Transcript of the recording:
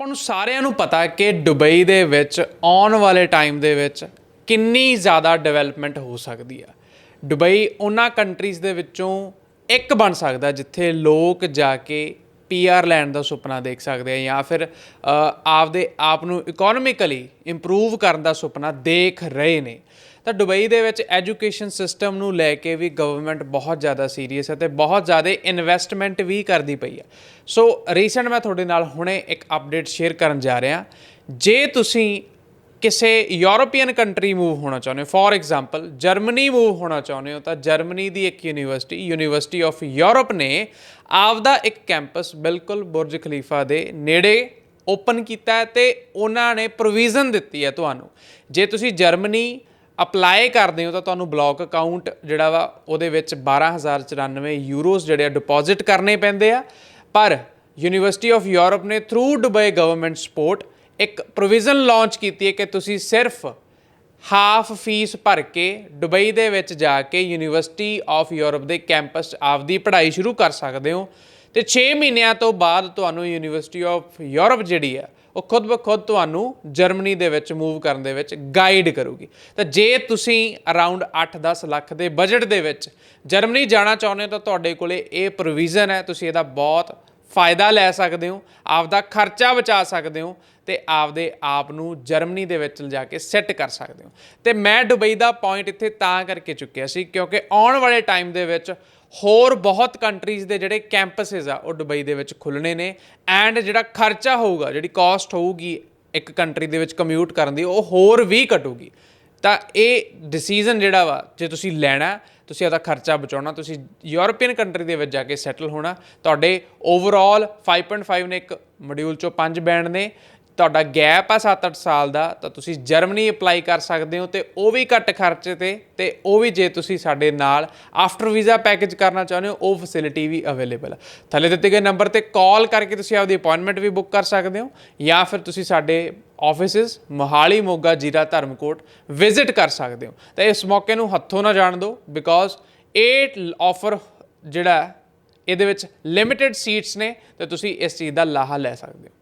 ਆਪਾਂ ਨੂੰ ਸਾਰਿਆਂ ਨੂੰ ਪਤਾ ਹੈ ਕਿ ਦੁਬਈ ਦੇ ਵਿੱਚ ਆਉਣ ਵਾਲੇ ਟਾਈਮ ਦੇ ਵਿੱਚ ਕਿੰਨੀ ਜ਼ਿਆਦਾ ਡਿਵੈਲਪਮੈਂਟ ਹੋ ਸਕਦੀ ਆ। ਦੁਬਈ ਉਹਨਾਂ ਕੰਟਰੀਜ਼ ਦੇ ਵਿੱਚੋਂ ਇੱਕ ਬਣ ਸਕਦਾ ਜਿੱਥੇ ਲੋਕ ਜਾ ਕੇ ਪੀਆਰ ਲੈਣ ਦਾ ਸੁਪਨਾ ਦੇਖ ਸਕਦੇ ਆ ਜਾਂ ਫਿਰ ਆਪਦੇ ਆਪ ਨੂੰ ਇਕਨੋਮਿਕਲੀ ਇੰਪਰੂਵ ਕਰਨ ਦਾ ਸੁਪਨਾ ਦੇਖ ਰਹੇ ਨੇ। ਤਾਂ ਦੁਬਈ ਦੇ ਵਿੱਚ ਐਜੂਕੇਸ਼ਨ ਸਿਸਟਮ ਨੂੰ ਲੈ ਕੇ ਵੀ ਗਵਰਨਮੈਂਟ ਬਹੁਤ ਜ਼ਿਆਦਾ ਸੀਰੀਅਸ ਹੈ ਤੇ ਬਹੁਤ ਜ਼ਿਆਦਾ ਇਨਵੈਸਟਮੈਂਟ ਵੀ ਕਰਦੀ ਪਈ ਹੈ। ਸੋ ਰੀਸੈਂਟ ਮੈਂ ਤੁਹਾਡੇ ਨਾਲ ਹੁਣੇ ਇੱਕ ਅਪਡੇਟ ਸ਼ੇਅਰ ਕਰਨ ਜਾ ਰਿਹਾ। ਜੇ ਤੁਸੀਂ ਕਿਸੇ ਯੂਰੋਪੀਅਨ ਕੰਟਰੀ ਮੂਵ ਹੋਣਾ ਚਾਹੁੰਦੇ ਹੋ? ਫੋਰ ਐਗਜ਼ਾਮਪਲ ਜਰਮਨੀ ਮੂਵ ਹੋਣਾ ਚਾਹੁੰਦੇ ਹੋ ਤਾਂ ਜਰਮਨੀ ਦੀ ਇੱਕ ਯੂਨੀਵਰਸਿਟੀ ਯੂਨੀਵਰਸਿਟੀ ਆਫ ਯੂਰਪ ਨੇ ਆਪਦਾ ਇੱਕ ਕੈਂਪਸ ਬਿਲਕੁਲ ਬੁਰਜ ਖਲੀਫਾ ਦੇ ਨੇੜੇ ਓਪਨ ਕੀਤਾ ਹੈ ਤੇ ਉਹਨਾਂ ਨੇ ਪ੍ਰੋਵੀਜ਼ਨ ਦਿੱਤੀ ਹੈ ਤੁਹਾਨੂੰ। ਜੇ ਤੁਸੀਂ ਜਰਮਨੀ ਅਪਲਾਈ ਕਰਦੇ ਹੋ ਤਾਂ ਤੁਹਾਨੂੰ ਬਲੌਕ ਅਕਾਊਂਟ ਜਿਹੜਾ ਵਾ ਉਹਦੇ ਵਿੱਚ 12094 ਯੂਰੋਜ਼ ਜਿਹੜੇ ਆ ਡਿਪੋਜ਼ਿਟ ਕਰਨੇ ਪੈਂਦੇ ਆ। ਪਰ ਯੂਨੀਵਰਸਿਟੀ ਆਫ ਯੂਰਪ ਨੇ ਥਰੂ ਦੁਬਈ ਗਵਰਨਮੈਂਟ ਸਪੋਰਟ ਇੱਕ ਪ੍ਰੋਵੀਜ਼ਨ ਲਾਂਚ ਕੀਤੀ ਹੈ ਕਿ ਤੁਸੀਂ ਸਿਰਫ ਹਾਫ ਫੀਸ ਭਰ ਕੇ ਦੁਬਈ ਦੇ ਵਿੱਚ ਜਾ ਕੇ ਯੂਨੀਵਰਸਿਟੀ ਆਫ ਯੂਰਪ ਦੇ ਕੈਂਪਸ 'ਚ ਆਪਦੀ ਪੜ੍ਹਾਈ ਸ਼ੁਰੂ ਕਰ ਸਕਦੇ ਹੋ ਤੇ 6 ਮਹੀਨਿਆਂ ਤੋਂ ਬਾਅਦ ਤੁਹਾਨੂੰ ਯੂਨੀਵਰਸਿਟੀ ਆਫ ਯੂਰਪ ਜਿਹੜੀ ਹੈ, ਉਹ ਖੁਦ ਬਖੁਦ ਤੁਹਾਨੂੰ ਜਰਮਨੀ ਦੇ ਵਿੱਚ ਮੂਵ ਕਰਨ ਦੇ ਵਿੱਚ ਗਾਈਡ ਕਰੂਗੀ। ਤਾਂ ਜੇ ਤੁਸੀਂ ਅਰਾਊਂਡ 8-10 ਲੱਖ ਦੇ ਬਜਟ ਦੇ ਵਿੱਚ ਜਰਮਨੀ ਜਾਣਾ ਚਾਹੁੰਦੇ ਹੋ ਤਾਂ ਤੁਹਾਡੇ ਕੋਲੇ ਇਹ ਪ੍ਰੋਵੀਜ਼ਨ ਹੈ, ਤੁਸੀਂ ਇਹਦਾ ਬਹੁਤ ਫਾਇਦਾ ਲੈ ਸਕਦੇ ਹੋ, ਆਪਦਾ ਖਰਚਾ ਬਚਾ ਸਕਦੇ ਹੋ ਤੇ ਆਪਦੇ ਆਪ ਨੂੰ ਜਰਮਨੀ ਦੇ ਵਿੱਚ ਲਿਜਾ ਕੇ ਸੈੱਟ ਕਰ ਸਕਦੇ ਹੋ। ਤੇ ਮੈਂ ਦੁਬਈ ਦਾ ਪੁਆਇੰਟ ਇੱਥੇ ਤਾਂ ਕਰਕੇ ਚੁੱਕਿਆ ਸੀ ਕਿਉਂਕਿ ਆਉਣ ਵਾਲੇ ਟਾਈਮ ਦੇ ਵਿੱਚ ਹੋਰ ਬਹੁਤ ਕੰਟਰੀਜ਼ ਦੇ ਜਿਹੜੇ ਕੈਂਪਸਸ ਆ, ਉਹ ਦੁਬਈ ਦੇ ਵਿੱਚ ਖੁੱਲਣੇ ਨੇ ਐਂਡ ਜਿਹੜਾ ਖਰਚਾ ਹੋਊਗਾ, ਜਿਹੜੀ ਕਾਸਟ ਹੋਊਗੀ ਇੱਕ ਕੰਟਰੀ ਦੇ ਵਿੱਚ ਕਮਿਊਟ ਕਰਨ ਦੀ, ਉਹ ਹੋਰ ਵੀ ਘਟੂਗੀ। ਤਾਂ ਇਹ ਡਿਸੀਜਨ ਜਿਹੜਾ ਵਾ, ਜੇ ਤੁਸੀਂ ਲੈਣਾ ਤੁਸੀਂ ਆਪਦਾ ਖਰਚਾ ਬਚਾਉਣਾ, ਤੁਸੀਂ ਯੂਰਪੀਅਨ ਕੰਟਰੀ ਦੇ ਵਿੱਚ ਜਾ ਕੇ ਸੈਟਲ ਹੋਣਾ। ਤੁਹਾਡੇ ਓਵਰਆਲ 5.5 ਨੇ ਇੱਕ ਮੋਡਿਊਲ ਚੋਂ 5 ਬੈਂਡ ਨੇ। ਤੁਹਾਡਾ ਗੈਪ ਆ 7-8 ਸਾਲ ਦਾ, ਤਾਂ ਤੁਸੀਂ ਜਰਮਨੀ ਅਪਲਾਈ ਕਰ ਸਕਦੇ ਹੋ ਤੇ ਉਹ ਵੀ ਘੱਟ ਖਰਚੇ ਤੇ ਤੇ ਉਹ ਵੀ ਜੇ ਤੁਸੀਂ ਸਾਡੇ ਨਾਲ ਆਫਟਰ ਵੀਜ਼ਾ ਪੈਕੇਜ ਕਰਨਾ ਚਾਹੁੰਦੇ ਹੋ, ਉਹ ਫੈਸਿਲਿਟੀ ਵੀ ਅਵੇਲੇਬਲ ਹੈ ਥੱਲੇ ਦਿੱਤੇ ਗਏ ਨੰਬਰ ਤੇ ਕਾਲ ਕਰਕੇ ਤੁਸੀਂ ਆਪਦੀ ਅਪਾਇੰਟਮੈਂਟ ਵੀ ਬੁੱਕ ਕਰ ਸਕਦੇ ਹੋ, ਜਾਂ ਫਿਰ ਤੁਸੀਂ ਸਾਡੇ ਆਫਿਸਿਸ ਮੋਹਾਲੀ ਮੋਗਾ ਜੀਰਾ ਧਰਮਕੋਟ ਵਿਜ਼ਿਟ ਕਰ ਸਕਦੇ ਹੋ। ਤਾਂ ਇਸ ਮੌਕੇ ਨੂੰ ਹੱਥੋਂ ਨਾ ਜਾਣ ਦਿਓ ਬਿਕੋਜ਼ ਇਹ ਆਫਰ ਜਿਹੜਾ ਇਹਦੇ ਵਿੱਚ ਲਿਮਿਟਿਡ ਸੀਟਸ ਨੇ, ਤੇ ਤੁਸੀਂ ਇਸ ਚੀਜ਼ ਦਾ ਲਾਹਾ ਲੈ ਸਕਦੇ ਹੋ।